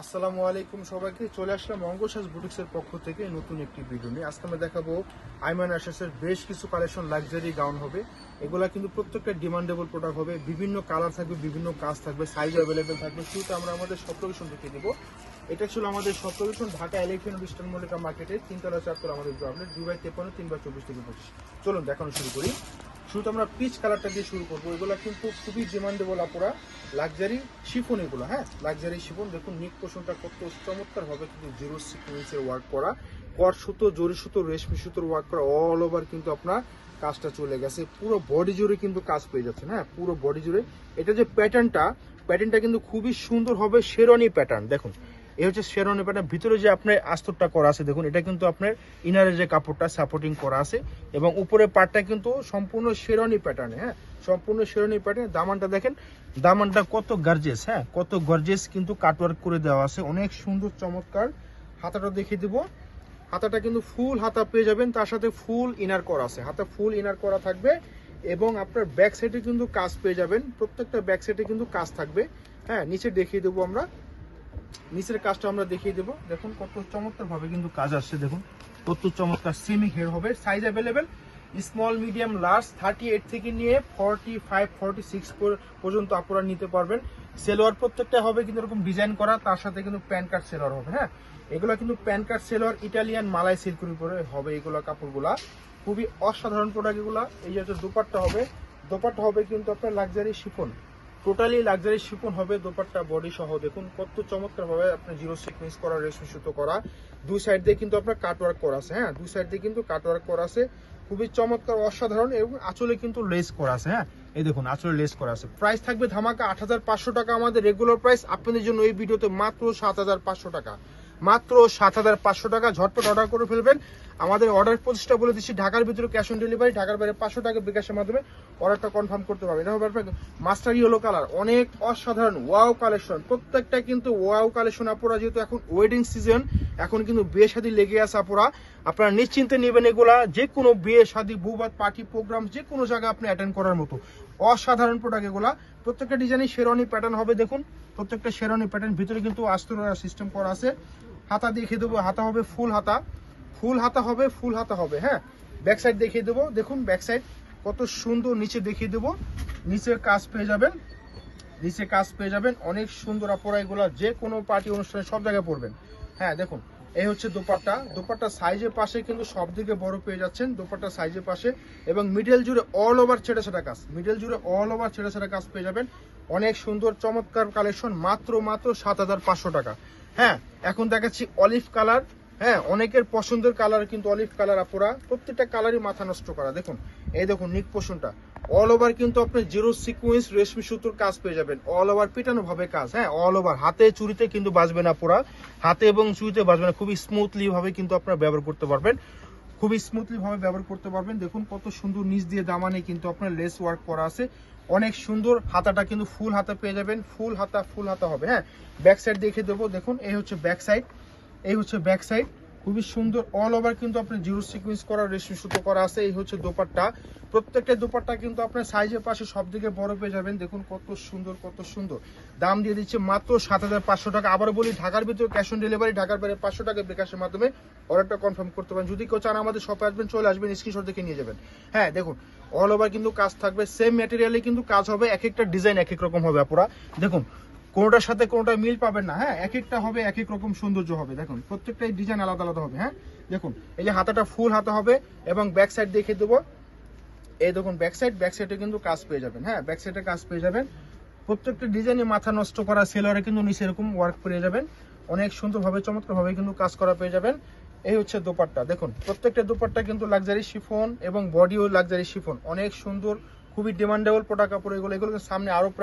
আসসালামু আলাইকুম সবাইকে। চলে আসলাম অঙ্গসাজ বুটিক্সের পক্ষ থেকে নতুন একটি ভিডিও নিয়ে। আজকে আমরা দেখাবো আইমান অ্যাশাসের বেশ কিছু কালেকশন লাক্সারি গাউন হবে। এগুলা কিন্তু প্রত্যেকটা ডিমান্ডেবল প্রোডাক্ট হবে। বিভিন্ন কালার থাকবে, বিভিন্ন কাজ থাকবে সাইজ অ্যাভেলেবেল থাকবে। শুরুতে আমরা আমাদের সব লোকেশন দেখিয়ে দেবো। এটা ছিল আমাদের সব ঢাকা ইলেকট্রন বিস্টান মল্লিকা মার্কেটে তিনতলা, চারতলা আমাদের দুই বাই তেপান্ন তিন বাই চব্বিশ থেকে পঁচিশ। চলুন দেখানো শুরু করি। শুরুতে আমরা পিচ কালারটা দিয়ে শুরু করব। এগুলো কিন্তু খুবই ডিমান্ডেবল আপুরা। লাক্সারি শিফন এগুলো হ্যাঁ? লাক্সারি শিফন দেখুন নিক পোষণটা কত চমৎকার হবে কিন্তু জিরো সিকুয়েন্সের ওয়ার্ক করা। কট সুতো, জরি সুতো, রেশমি সুতোর ওয়ার্ক করা অল ওভার কিন্তু আপনার কাজটা চলে গেছে। পুরো বডি জুড়ে কিন্তু কাজ পেয়ে যাচ্ছে হ্যাঁ? পুরো বডি জুড়ে। এটা যে প্যাটার্নটা প্যাটার্নটা কিন্তু খুবই সুন্দর হবে শেরনি প্যাটার্ন দেখুন। এই হচ্ছে শেরনি প্যাটার্ন ভিতরে যে আপনার আস্তরটা করা আছে, দেখুন, এটা কিন্তু আপনার ইনারের যে কাপড়টা সাপোর্টিং করা আছে এবং উপরে পাটটা কিন্তু সম্পূর্ণ শেরনি প্যাটার্নে হ্যাঁ? সম্পূর্ণ শেরনি প্যাটার্নে দামানটা দেখেন, দামানটা কত গর্জেস হ্যাঁ? কত গর্জেস কিন্তু কাটওয়ার্ক করে দেওয়া আছে। অনেক সুন্দর, চমৎকার হাতাটা দেখিয়ে দিব। হাতাটা কিন্তু ফুল হাতা পেয়ে যাবেন, তার সাথে ফুল ইনার করা আছে। হাতা ফুল ইনার করা থাকবে এবং আপনার ব্যাক সাইডে কিন্তু কাজ পেয়ে যাবেন। প্রত্যেকটা ব্যাক সাইডে কিন্তু কাজ থাকবে হ্যাঁ? নিচে দেখিয়ে দেবো আমরা। নিচের কাজটা আমরা দেখিয়ে দেবো। দেখুন কত চমৎকার ভাবে কিন্তু কাজ আসছে, দেখুন। কত চমৎকার সেমি হেয়ার হবে। Size available small medium large thirty eight থেকে নিয়ে ফর্টি ফাইভ ফর্টি সিক্স পর্যন্ত আপনারা নিতে পারবেন। সেলোয়ার প্রত্যেকটা হবে কিন্তু এরকম ডিজাইন করা, তার সাথে কিন্তু প্যান কার্ড সেলোয়ার হবে হ্যাঁ? এগুলো কিন্তু প্যান কার্ড সেলোয়ার ইটালিয়ান মালাই সিল্কের উপরে হবে এগুলো কাপড়গুলা। খুবই অসাধারণ প্রোডাক্ট এগুলা। এই যে দুপাট্টা হবে। দোপাট্টা হবে কিন্তু আপনার luxury chiffon totally luxury chiffon হবে, দোপাট্টা বডি সহ। দেখুন, কত চমৎকার ভাবে আপনার জিরো সিকোয়েন্স করা রেশমি সুতো করা। দুই সাইড দিয়ে কিন্তু আপনার কাটওয়ার্ক করা আছে হ্যাঁ? দুই সাইড দিয়ে কিন্তু কাটওয়ার্ক করা আছে। খুবই চমৎকার, অসাধারণ এবং আঁচলে কিন্তু লেস করা আছে হ্যাঁ? এই দেখুন, আঁচলে লেস করা আছে। প্রাইস থাকবে ধামাকা আট হাজার পাঁচশো টাকা। আমাদের রেগুলার প্রাইস আপনাদের জন্য এই ভিডিওতে মাত্র সাত হাজার পাঁচশো টাকা। মাত্র সাত হাজার পাঁচশো টাকা ঝটপট অর্ডার করে ফেলবেন। আমাদের অর্ডার প্রসেসটা বলে দিচ্ছি, ঢাকার ভিতরে ক্যাশ অন ডেলিভারি ঢাকার বাইরে পাঁচশো টাকা বিকাশের মাধ্যমে অর্ডারটা কনফার্ম করতে পারবেন। এটা হবে মাস্টার ইয়েলো কালার অনেক অসাধারণ ওয়াও কালেকশন প্রত্যেকটা কিন্তু ওয়াও কালেকশন আপনারা যেহেতু এখন ওয়েডিং সিজন এখন কিন্তু বিয়ে শাদী লেগে আছে আপনারা আপনারা নিশ্চিন্তে নেবেন এগুলা যে কোনো বিয়ে শাদী বউবাদ পার্টি প্রোগ্রাম যে কোনো জায়গায় আপনি অ্যাটেন্ড করার মতো। অসাধারণ প্রোডাক্ট এগুলা। প্রত্যেকটা ডিজাইনে শেরনি প্যাটার্ন হবে, দেখুন, প্রত্যেকটা শেরনি প্যাটার্ন ভিতরে কিন্তু আস্তর সিস্টেম করা আছে। হাতা দেখিয়ে দেবো, হাতা হবে ফুল হাতা। ফুল হাতা হবে, ফুল হাতা হবে হ্যাঁ? ব্যাক সাইড দেখিয়ে দেবো। দেখুন ব্যাক সাইড কত সুন্দর নিচে দেখিয়ে দেবো। নিচের কাজ পেয়ে যাবেন। নিচে কাজ পেয়ে যাবেন। অনেক সুন্দর আপনারা এগুলা যে কোনো পার্টি অনুষ্ঠানে সব জায়গায় পড়বেন। হ্যাঁ দেখুন, এই হচ্ছে দোপাট্টা। দোপাট্টা সাইজের পাশে কিন্তু সব দিকে বড় পেয়ে যাচ্ছেন দোপাট্টা সাইজের পাশে এবং মিডল জুড়ে অল ওভার ছেড়ে ছেড়ে কাজ। মিডল জুড়ে অল ওভার ছেড়ে ছেড়ে কাজ পেয়ে যাবেন। অনেক সুন্দর চমৎকার কালেকশন মাত্র মাত্র সাত হাজার পাঁচশো টাকা। হ্যাঁ এখন দেখাচ্ছি অলিভ কালার হ্যাঁ অনেকের পছন্দের কালার কিন্তু অলিভ কালার আপুরা, প্রত্যেকটা কালারই মাথা নষ্ট করা। দেখুন, এই দেখুন নিক পোষণটা। অল ওভার কিন্তু আপনি জিরো সিকুয়েন্স রেশমি সুতোর কাজ পেয়ে যাবেন। অল ওভার পিটানো ভাবে কাজ হ্যাঁ অল ওভার হাতে চুরিতে কিন্তু বাজবে না পুরা হাতে এবং চুরিতে বাজবে না, খুবই স্মুথলি ভাবে কিন্তু আপনারা ব্যবহার করতে পারবেন। খুবই স্মুথলি ভাবে ব্যবহার করতে পারবেন। দেখুন কত সুন্দর নিচ দিয়ে দামানে কিন্তু আপনার লেস ওয়ার্ক করা আছে। অনেক সুন্দর হাতাটা কিন্তু ফুল হাতা পেয়ে যাবেন। ফুল হাতা ফুল হাতা হবে হ্যাঁ? ব্যাক সাইড দেখে দেবো। দেখুন, এই হচ্ছে ব্যাক সাইড এই হচ্ছে ব্যাক সাইড খুবই সুন্দর অল ওভার কিন্তু আপনার জিরো সিকুয়েন্স করা রেশমি সুতো করা আছে, এই হচ্ছে দোপাট্টা। প্রত্যেকটা দোপাট্টা কিন্তু আপনার সাইজের পাশে সব দিকে বড় পেয়ে যাবেন। দেখুন কত সুন্দর কত সুন্দর। দাম দিয়ে দিচ্ছে মাত্র সাত হাজার পাঁচশো টাকা। আবার বলি, ঢাকার ভিতরে ক্যাশ অন ডেলিভারি ঢাকার বাইরে পাঁচশো টাকা বিকাশের মাধ্যমে অর্ডারটা কনফার্ম করতে পারেন। যদি কেউ চান আমাদের শপে আসবেন, চলে আসবেন স্ক্রিনশট দেখে নিয়ে যাবেন। হ্যাঁ দেখুন অল ওভার কিন্তু কাজ থাকবে। সেম ম্যাটেরিয়ালে কিন্তু কাজ হবে, এক একটা ডিজাইন এক এক রকম হবে আপনারা দেখুন কোনোটার সাথে কোনোটা মিল পাবেন না। হ্যাঁ এক একটা হবে, এক এক রকম সৌন্দর্য হবে। দেখুন, প্রত্যেকটাই ডিজাইন আলাদা আলাদা হবে হ্যাঁ? দেখুন, এই যে হাতাটা ফুল হাতা হবে এবং ব্যাক সাইড দেখে দেবো। এই দেখুন ব্যাক সাইড ব্যাক সাইডে কিন্তু কাজ পেয়ে যাবেন হ্যাঁ? ব্যাক সাইডে কাজ পেয়ে যাবেন। প্রত্যেকটা ডিজাইনে মাথা নষ্ট করা সেলারে কিন্তু নিচে এরকম ওয়ার্ক পেয়ে যাবেন। অনেক সুন্দরভাবে, চমৎকারভাবে কিন্তু কাজ করা পেয়ে যাবেন। এই হচ্ছে দোপাট্টা। দেখুন, প্রত্যেকটা দোপাট্টা কিন্তু লাক্সারি শিফন এবং বডিও লাক্সারি শিফন অনেক সুন্দর, খুবই ডিমান্ডেবল প্রোডাক্ট কাপড় এগুলো। এগুলো সামনে আরও